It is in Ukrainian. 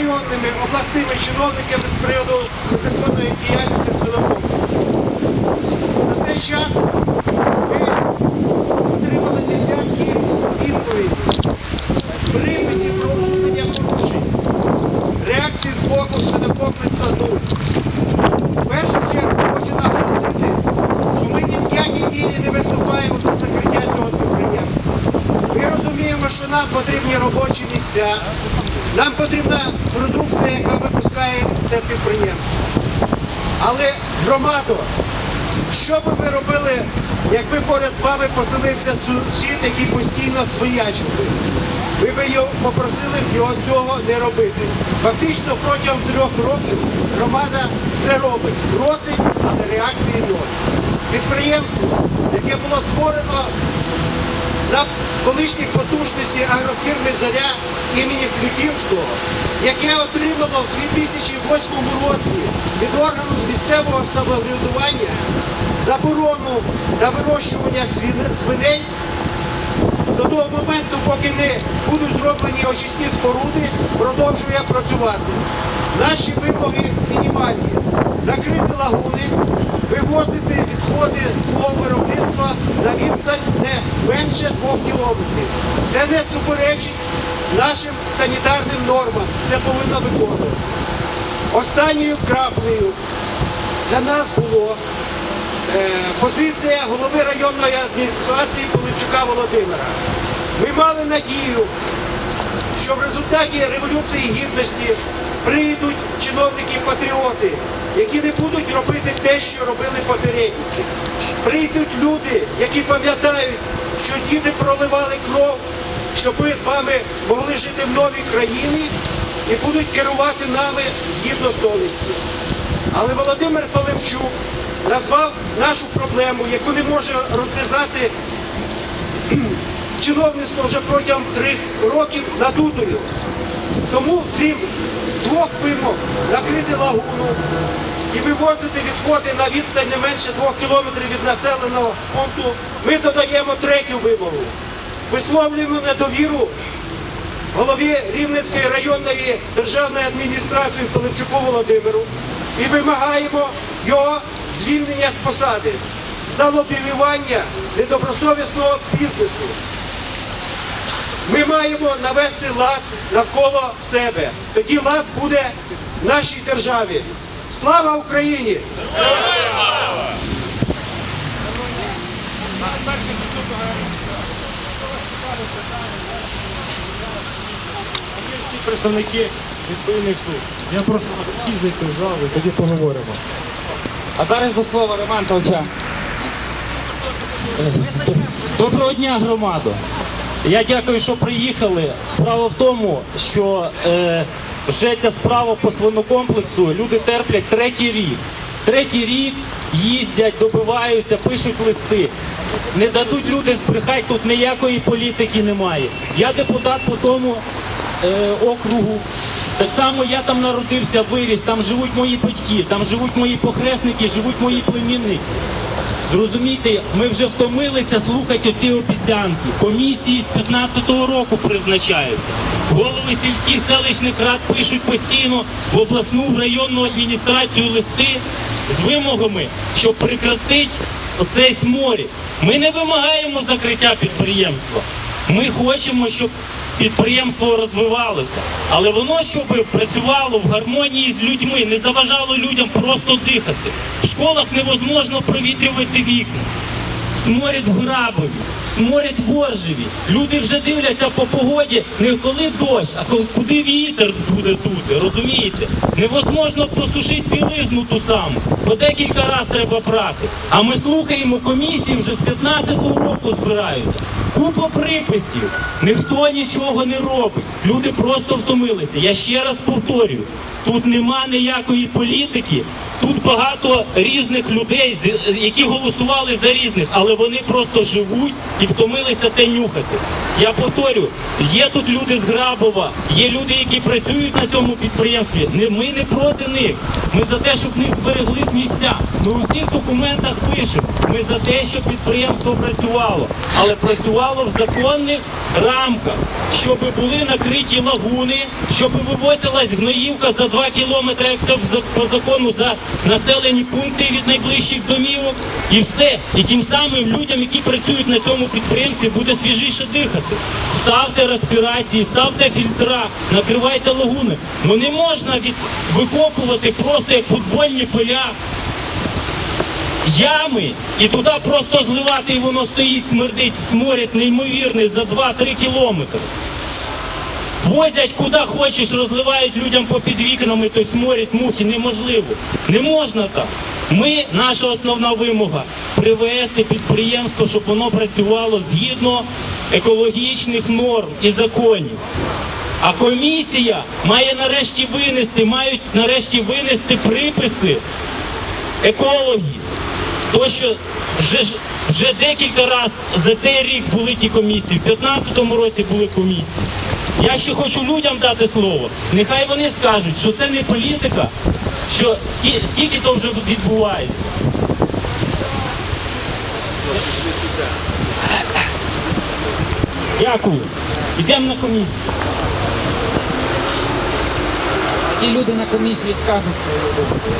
районними обласними чиновниками з приводу незаконної діяльності свинокомплексу. За цей час ми отримали десятки відповідей, приписів про усунення порушень, реакції з боку свинокомплексу нуль. В першу чергу хочу наголосити, що ми ні в якій мірі не виступаємо за закриття цього підприємства. Ми розуміємо, що нам потрібні робочі місця, нам потрібна продукція, яка випускає це підприємство. Але громадо, що би ви робили, якби поряд з вами поселився сусід, який постійно своячив би? Ви б його попросили б його цього не робити. Фактично протягом трьох років громада це робить. Просить, але реакції ноль. Підприємство, яке було створено на колишніх потужності агрофірми Заря імені Плютінського, яке отримало в 2008 році від органу місцевого самоврядування заборону на вирощування свиней до того моменту, поки не будуть зроблені очисні споруди, продовжує працювати. Наші вимоги мінімальні. Накрити лагуни, вивозити відходи свого виробництва на відстань не менше двох кілометрів. Це не суперечить нашим санітарним нормам. Це повинно виконуватися. Останньою краплею для нас було е, позиція голови районної адміністрації Полипчука Володимира. Ми мали надію, що в результаті Революції Гідності прийдуть чиновники-патріоти, які не будуть робити те, що робили попередники. Прийдуть люди, які пам'ятають, що діти проливали кров, щоб ми з вами могли жити в новій країні і будуть керувати нами згідно совісті. Але Володимир Паливчук назвав нашу проблему, яку не може розв'язати чиновництво вже протягом трьох років надутою. Тому, крім двох вимог, накрити лагуну і вивозити відходи на відстань не менше двох кілометрів від населеного пункту, ми додаємо третю вимогу. Висловлюємо недовіру голові Рівненської районної державної адміністрації Пилипчуку Володимиру і вимагаємо його звільнення з посади за лобіювання недобросовісного бізнесу. Ми маємо навести лад навколо себе. Тоді лад буде в нашій державі. Слава Україні! всі представники відповідних служб. Я прошу вас всіх зайти в зал і тоді поговоримо. А зараз до слова Роман Толча. Доброго дня, громадо. Я дякую, що приїхали. Справа в тому, що е, вже ця справа по свинокомплексу люди терплять третій рік. Третій рік їздять, добиваються, пишуть листи. Не дадуть люди збрехати, тут ніякої політики немає. Я депутат по тому е, округу. Так само я там народився, виріс, там живуть мої батьки, там живуть мої похресники, живуть мої племінники. Зрозумійте, ми вже втомилися слухати ці обіцянки. Комісії з 15-го року призначаються. Голови сільських селищних рад пишуть постійно в обласну в районну адміністрацію листи з вимогами, щоб прекратити оцей сморі. Ми не вимагаємо закриття підприємства. Ми хочемо, щоб підприємство розвивалося, але воно щоб працювало в гармонії з людьми, не заважало людям просто дихати. В школах невозможно провітрювати вікна. Сморять в Грабові, сморять в. Люди вже дивляться по погоді не коли дощ, а коли куди вітер буде дути. Розумієте? Невозможно посушити білизну ту саму. По декілька разів треба прати. А ми слухаємо комісії вже з 15-го року збираються. Купа приписів. Ніхто нічого не робить. Люди просто втомилися. Я ще раз повторюю. Тут нема ніякої політики. Тут багато різних людей, які голосували за різних, але вони просто живуть і втомилися те нюхати. Я повторю, є тут люди з Грабова, Є люди, які працюють на цьому підприємстві. Ми не проти них. Ми за те, щоб в них збереглись місця. Ми у всіх документах пишемо. Ми за те, щоб підприємство працювало, але працювало в законних рамках, щоб були накриті лагуни, щоб вивозилась гноївка за 2 кілометри, як це по закону за населені пункти від найближчих домівок, і все. І тим самим людям, які працюють на цьому підприємстві, буде свіжіше дихати. Ставте респірації, ставте фільтра, накривайте лагуни. Ну не можна від... викопувати просто як футбольні поля ями і туди просто зливати, і воно стоїть, смердить, сморід неймовірний за 2-3 кілометри. Возять куди хочеш, розливають людям попід вікнами, то сморід, мухи, неможливо. Не можна так. Ми, наша основна вимога привести підприємство, щоб воно працювало згідно екологічних норм і законів. А комісія має нарешті винести, мають нарешті винести приписи екологи. То, що вже, вже декілька разів за цей рік були ті комісії, в 2015 році були комісії. Я ще хочу людям дати слово. Нехай вони скажуть, що це не політика, що скільки, скільки то вже відбувається. Дякую. Йдемо на комісію. Ті люди на комісії скажуть свою думку.